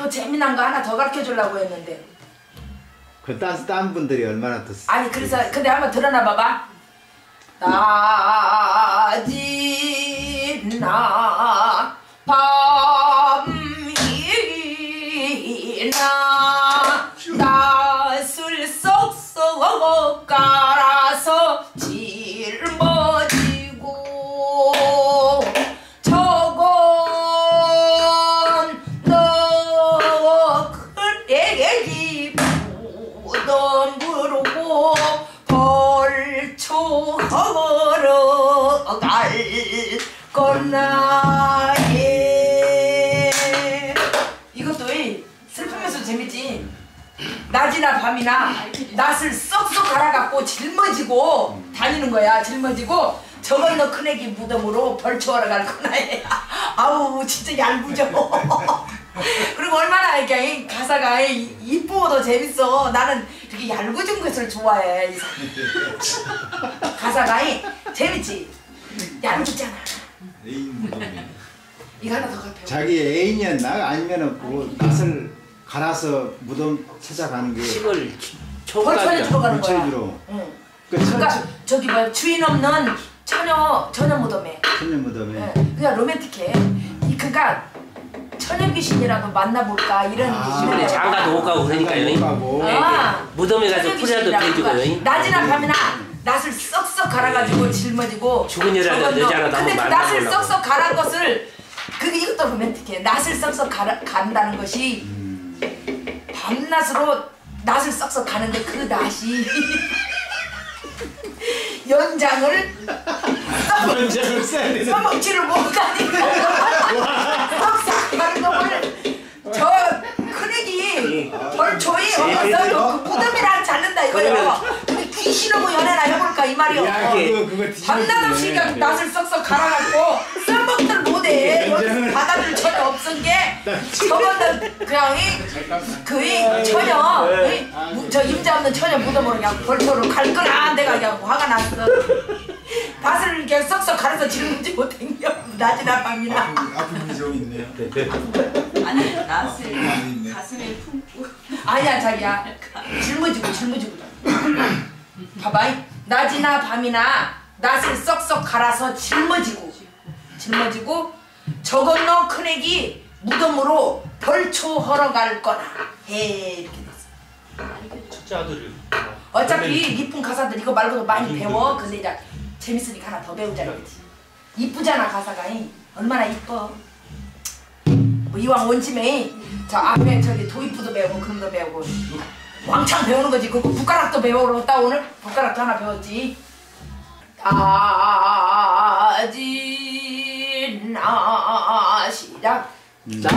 또 재미난 거 하나 더 가르쳐 주려고 했는데. 그 딴, 딴 분들이 얼마나 더 아니 그래서 근데 한번 드러나 봐봐. 낮이나 밤 밤이나 낯을 썩썩 갈아갖고 짊어지고 다니는 거야 짊어지고 저건 너 큰애기 무덤으로 벌초하러 갈 거나 예 아우 진짜 얄궂어 그리고 얼마나 이렇게 이 가사가 이- 이쁘고도 재밌어. 나는 이렇게 얄궂은 것을 좋아해. 가사가 이- 재밌지? 얄궂잖아. 이거 하나 더 갚여. 자기 애인이었나? 아니면은 그 낯을 갈아서 무덤 찾아가는 게 식을 벌초에 초까지 들어가는 거야. 물체주로 응. 그 그러니까 천, 저기 뭐 주인 없는 처녀 처녀 무덤에. 천년 무덤에 예, 그냥 로맨틱해. 이 그러니까 처녀 귀신이라도 만나볼까 이런 아. 이런 장가도 못 가고 그러니까요. 가고 아. 무덤에 가서 풀이라도 대주고요. 낮이나 밤이나 낯을 썩썩 갈아가지고 짊어지고 죽은 여자도 저건 너- 여자라도 근데 그 한번 낯을 만나보려고. 썩썩 갈아 것을 그게 이것도 로맨틱해 낯을 썩썩 갈아, 간다는 것이 밤낮으로 낯을 썩썩 가는데 그 낯이 연장을 연장을 써야 되는 써먹지를 못하니까. 썩썩 가는 거를 저 큰애기 벌초이 어서 그 무덤이랑 잡는다 이거요. 근데 귀신하고 연애나 해볼까 이 말이요. 그거 밤낮 없이 그냥 낯을 썩썩 갈아갖고 못해 여기 바다들 전혀 없은 게 저거는 그냥 이 그이 처녀 이 무- 저 임자 없는 처녀 무덤으로 그냥 벌초로 갈 거라 내가 그냥 화가 났어. 낯을 이렇게 썩썩 갈아서 짊어지 못했냐? 낮이나 밤이나. 아픈 좀 있네요. 아니 낯을 가슴에 품고. 아니야 자기야. 짊어지고 짊어지고. 봐봐 낮이나 밤이나 낯을 썩썩 갈아서 짊어지고. 짊어지고 저 건너 큰애기 무덤으로 벌초 하러 갈 거나 해 이렇게 됐어 첫째 아들을. 어차피 이쁜 가사들 이거 말고도 많이 배워 근데 이제 재밌으니까 하나 더 배우자 이거지 이쁘잖아 가사가 이. 얼마나 이뻐 뭐 이왕 원침에 저 앞에 저기 도입부도 배우고 그런 거 배우고 왕창 배우는 거지 그 붓가락도 배우러 다 오늘 붓가락도 하나 배웠지 따지 나 시작. 따지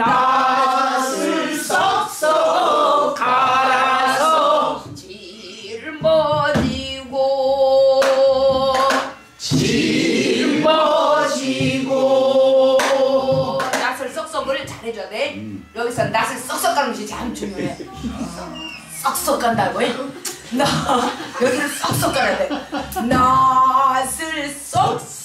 낯을 썩썩 갈아서 짊어지고 짊어지고. 낯을 썩썩을 잘해줘야 돼. 음. 여기서 낯을 썩썩 가는 것이 참 중요해. 썩썩 간다고 해? 나 여기를 썩썩 가야 돼. 낯을 썩썩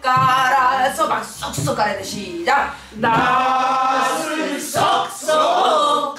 깔아서 막 썩썩 깔아야 돼. 시작. 낯을 썩썩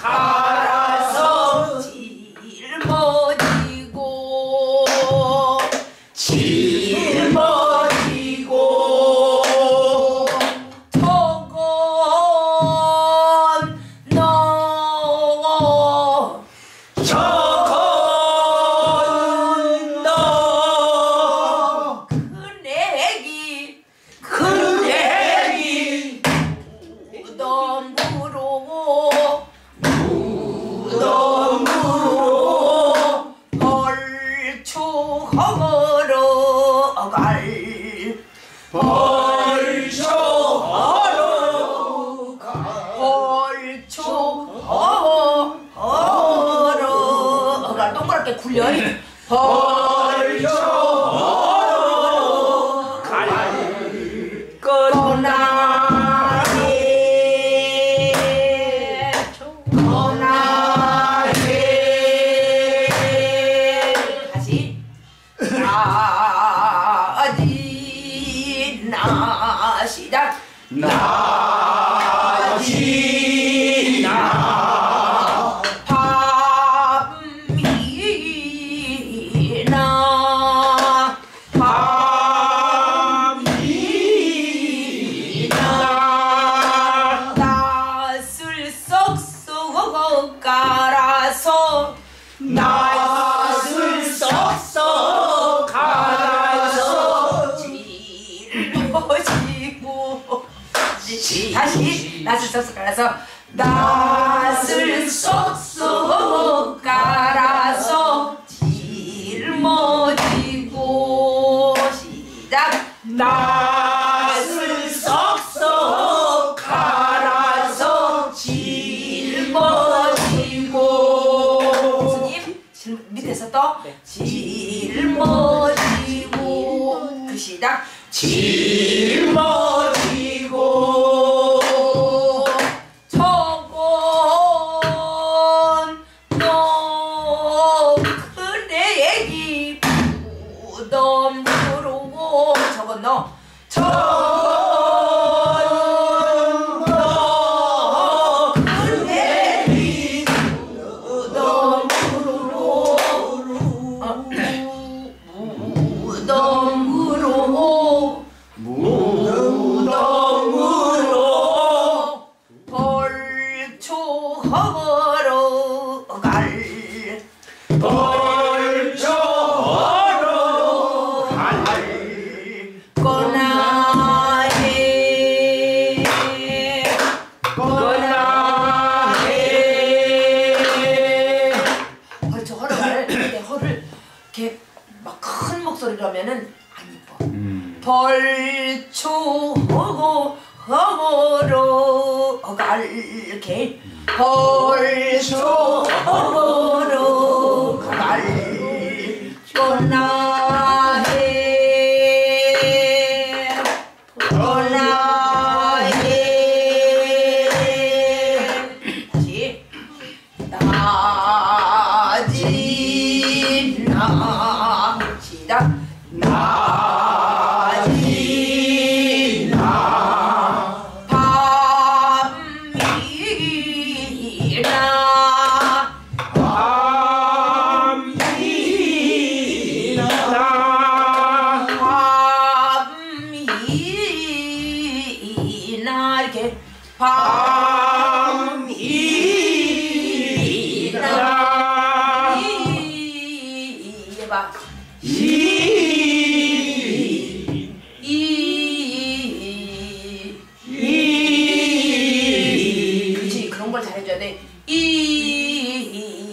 갈 동그랗게 굴려 벌초하러 갈 거나해 거나해 다시. 나지 나 시작 나지 다시 낯을 썩썩 깔아서 낯을 썩썩 깔아서 짊어지고 시작. 낯을 썩썩 깔아서 짊어지고. 스님 질- 밑에서 또 짊어지고. 그 시작. 짊어 벌초하고 허거로 갈 이렇게 벌초하고 갈 거나 밤이나 이 해봐 이 그렇지 그런 걸 잘해줘야 돼. 이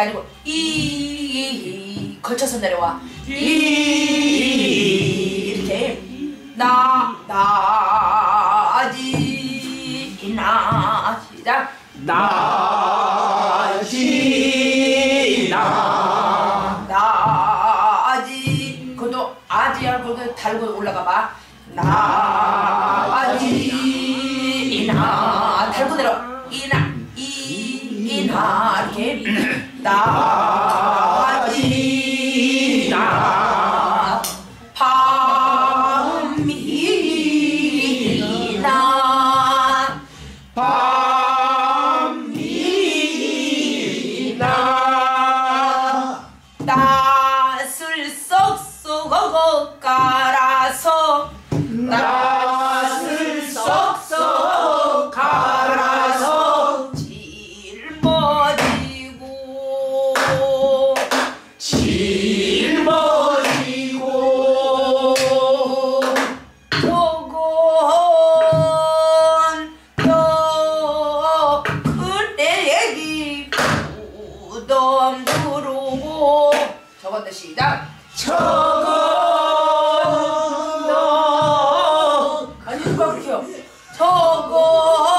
이 이가 아니고 이, 이, 이 걸쳐서 내려와. 이 이렇게 나 나지 나 시작. 나지 나 나지 그것도 아지야 그거 달고 올라가 봐. 나 나 저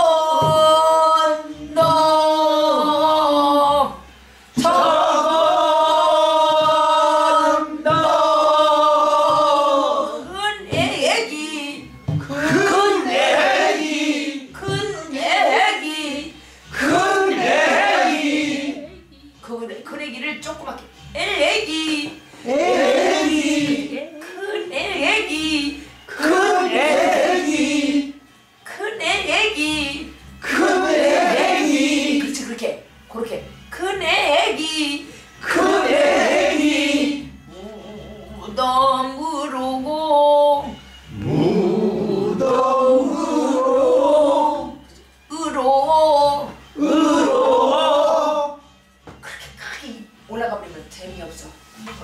올라가 버리면 재미없어.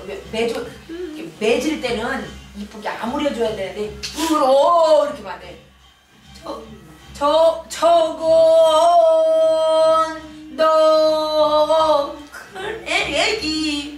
매- 매주 매질 때는 이쁘게 아무려줘야 되는데 으로 이렇게 하면 돼. 저, 저, 저건 너큰 애기